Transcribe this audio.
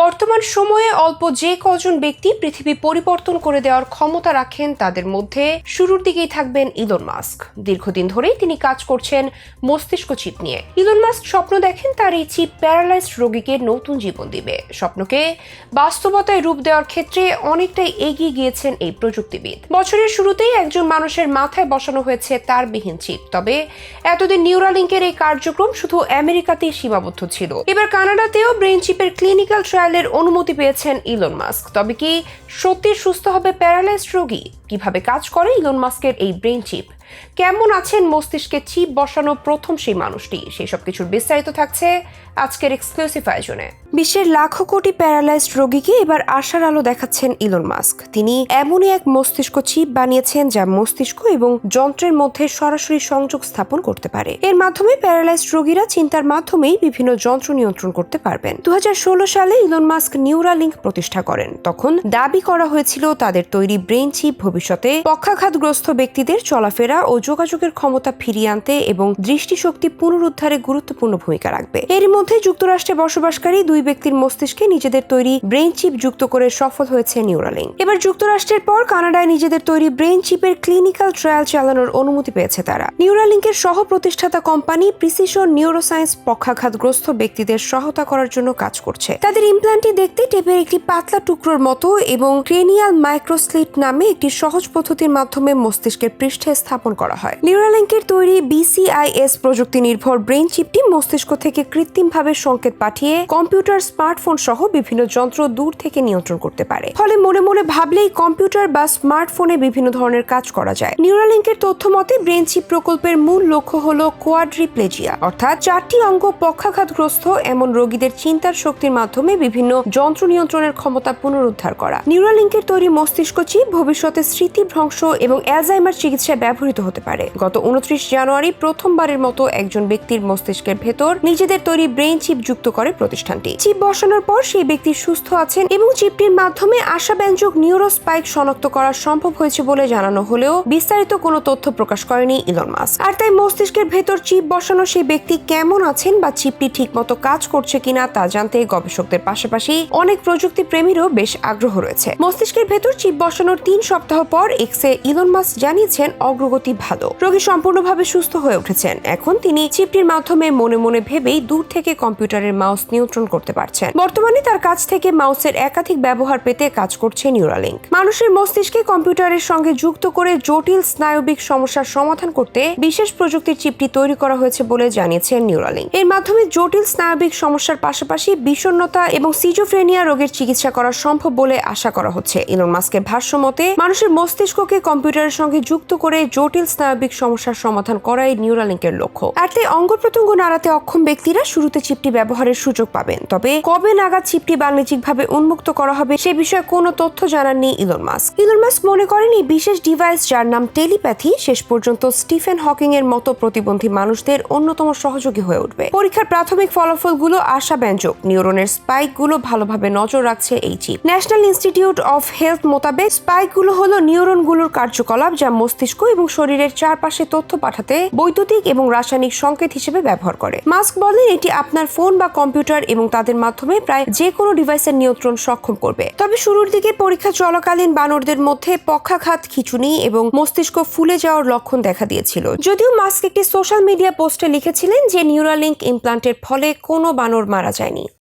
বর্তমান সময়ে অল্প যে কজন ব্যক্তি পৃথিবী পরিবর্তন করে দেওয়ার ক্ষমতা রাখেন, তাদের মধ্যে শুরুর দিকেই থাকবেন ইলন মাস্ক দীর্ঘদিন ধরেই তিনি কাজ করছেন মস্তিষ্ক চিপ নিয়ে। ইলন মাস্ক স্বপ্ন দেখেন তার এই চিপ প্যারালাইজড রোগীকে নতুন জীবন দিবে। স্বপ্নকে বাস্তবতায় রূপ দেওয়ার ক্ষেত্রে অনেকটাই এগিয়ে গিয়েছেন এই প্রযুক্তিবিদ। বছরের শুরুতেই একজন মানুষের মাথায় বসানো হয়েছে তার বিহীন চিপ। তবে এতদিন নিউরালিঙ্কের এই কার্যক্রম শুধু আমেরিকাতেই সীমাবদ্ধ ছিল। এবার কানাডাতেও ব্রেন চিপের ক্লিনিক্যাল ট্রায়ালের অনুমতি পেয়েছেন ইলন মাস্ক। তবে কি সত্যি সুস্থ হবে প্যারালাইজড রোগী? কীভাবে কাজ করে ইলন মাস্কের এই ব্রেন চিপ? কেমন আছেন মস্তিষ্কে চিপ বসানো প্রথম সেই মানুষটি? সেই সব কিছুর বিস্তারিত থাকছে আজকের এক্সক্লুসিভ আয়োজনে। বিশ্বের লাখো কোটি প্যারালাইজড রোগীকে এবার আশার আলো দেখাচ্ছেন ইলন মাস্ক তিনি এমনই এক মস্তিষ্ক চিপ বানিয়েছেন যা মস্তিষ্ক এবং যন্ত্রের মধ্যে সরাসরি সংযোগ স্থাপন করতে পারে। এর মাধ্যমে প্যারালাইজড রোগীরা চিন্তার মাধ্যমেই বিভিন্ন যন্ত্র নিয়ন্ত্রণ করতে পারবেন। দু হাজার ষোলো সালে ইলন মাস্ক নিউরালিঙ্ক প্রতিষ্ঠা করেন। তখন দাবি করা হয়েছিল তাদের তৈরি ব্রেন চিপ ভবিষ্যতে পক্ষাঘাতগ্রস্ত ব্যক্তিদের চলাফেরা ও যোগাযোগের ক্ষমতা ফিরিয়ে আনতে এবং দৃষ্টিশক্তি পুনরুদ্ধারে গুরুত্বপূর্ণ ভূমিকা রাখবে। এর মধ্যে যুক্তরাষ্ট্রে বসবাসকারী দুই ব্যক্তির মস্তিষ্কে নিজেদের তৈরি ব্রেন চিপ যুক্ত করে সফল হয়েছে নিউরালিঙ্ক এবার যুক্তরাষ্ট্রের পর কানাডায় নিজেদের তৈরি ব্রেন চিপের ক্লিনিক্যাল ট্রায়াল চালানোর অনুমতি পেয়েছে তারা। নিউরালিঙ্কের সহ প্রতিষ্ঠাতা কোম্পানি প্রিসিশন নিউরোসায়েন্স পক্ষাঘাতগ্রস্ত ব্যক্তিদের সহায়তা করার জন্য কাজ করছে। তাদের ইমপ্ল্যান্টটি দেখতে টেপের একটি পাতলা টুকরোর মতো এবং ক্রেনিয়াল মাইক্রোস্লিট নামে একটি সহজ পদ্ধতির মাধ্যমে মস্তিষ্কের পৃষ্ঠে স্থাপন করা হয়। নিউরালিঙ্কের তৈরি বিসিআইএস প্রযুক্তি নির্ভর ব্রেন চিপটি মস্তিষ্ক থেকে কৃত্রিমভাবে সংকেত পাঠিয়ে কম্পিউটার স্মার্টফোন সহ বিভিন্ন যন্ত্র দূর থেকে নিয়ন্ত্রণ করতে পারে। ফলে মনে মনে ভাবলেই কম্পিউটার বা স্মার্টফোনে বিভিন্ন ধরনের কাজ করা যায়। নিউরালিঙ্কের তথ্য মতে ব্রেন চিপ প্রকল্পের মূল লক্ষ্য হল কোয়াড্রিপ্লেজিয়া অর্থাৎ চারটি অঙ্গ পক্ষাঘাতগ্রস্ত এমন রোগীদের চিন্তার শক্তির মাধ্যমে বিভিন্ন যন্ত্র নিয়ন্ত্রণের ক্ষমতা পুনরুদ্ধার করা। নিউরালিঙ্কের তৈরি মস্তিষ্ক চিপ ভবিষ্যতে স্মৃতি ভ্রংশ এবং অ্যালজাইমার চিকিৎসায় ব্যবহৃত হতে পারে। গত উনত্রিশ জানুয়ারি প্রথমবারের মতো একজন ব্যক্তির মস্তিষ্কের ভেতর নিজেদের তৈরি ব্রেন চিপ যুক্ত করে প্রতিষ্ঠানটি। চিপ বসানোর পর সেই ব্যক্তি সুস্থ আছেন এবং চিপটির মাধ্যমে আশাব্যঞ্জক নিউরোস্পাইক শনাক্ত করা সম্ভব হয়েছে বলে জানানো হলেও বিস্তারিত কোনো তথ্য প্রকাশ করেনি ইলন মাস্ক। আর তাই মস্তিষ্কের ভেতর চিপ বসানো সেই ব্যক্তি কেমন আছেন বা চিপটি ঠিকমতো কাজ করছে কিনা তা জানতে গবেষকদের পাশাপাশি অনেক প্রযুক্তি প্রেমীরও বেশ আগ্রহ রয়েছে। মস্তিষ্কের ভেতর চিপ বসানোর তিন সপ্তাহ পর এক্সে ইলন মাস্ক জানিয়েছেন অগ্রগতি ভালো। রোগী সম্পূর্ণভাবে সুস্থ হয়ে উঠেছেন। এখন তিনি চিপটির মাধ্যমে মনে মনে ভেবেই দূর থেকে কম্পিউটারের মাউস নিয়ন্ত্রণ করতে পারছেন। বর্তমানে তার কাছ থেকে মাউসের একাধিক ব্যবহার পেতে কাজ করছে নিউরালিঙ্ক মানুষের মস্তিষ্কে কম্পিউটারের সঙ্গে যুক্ত করে জটিল স্নায়বিক সমস্যার সমাধান করতে বিশেষ প্রযুক্তির চিপটি তৈরি করা হয়েছে বলে জানিয়েছেন নিউরালিঙ্ক এর মাধ্যমে জটিল স্নায়বিক সমস্যার পাশাপাশি বিষণ্ণতা এবং সিজোফ্রেনিয়া রোগের চিকিৎসা করা সম্ভব বলে আশা করা হচ্ছে। ইলন মাস্কের ভাষ্য মতে, মানুষের মস্তিষ্ককে কম্পিউটারের সঙ্গে যুক্ত করে জটিল স্নায়বিক সমস্যার সমাধান করাই নিউরালিঙ্কের লক্ষ্য। আর তাই অঙ্গ প্রত্যঙ্গ নাড়াতে অক্ষম ব্যক্তিরা শুরুতে চিপটি ব্যবহারের সুযোগ পাবেন। তবে কবে নাগাদ চিপটি বাণিজ্যিকভাবে উন্মুক্ত করা হবে সে বিষয়ে কোনো তথ্য জানাননি ইলন মাস্ক। ইলন মাস্ক মনে করেন এই বিশেষ ডিভাইস যার নাম টেলিপ্যাথি শেষ পর্যন্ত স্টিফেন হকিং এর মতো প্রতিবন্ধী মানুষদের অন্যতম সহযোগী হয়ে উঠবে। পরীক্ষার প্রাথমিক ফলাফলগুলো আশাব্যঞ্জক। নিউরনের স্পাইকগুলো ভালোভাবে নজর রাখছে এই chip. National Institute of Health মোতাবেক স্পাইকগুলো হলো নিউরনগুলোর কার্যকলাপ যা মস্তিষ্ক এবং শরীরের চারপাশে তথ্য পাঠাতে বৈদ্যুতিক এবং রাসায়নিক সংকেত হিসেবে ব্যবহার করে। মাস্ক বলেন এটি আপনার ফোন বা কম্পিউটার এবং তাদের মাধ্যমে প্রায় যে কোনো ডিভাইসের নিয়ন্ত্রণ সক্ষম করবে। তবে শুরুর দিকে পরীক্ষা চলাকালীন বানরদের মধ্যে পক্ষাঘাত, খিচুনি এবং মস্তিষ্ক ফুলে যাওয়ার লক্ষণ দেখা দিয়েছিল। যদিও মাস্ক একটি সোশ্যাল মিডিয়া পোস্টে লিখেছিলেন যে নিউরালিঙ্ক ইমপ্লান্টের ফলে কোনো বানর মারা যায়নি।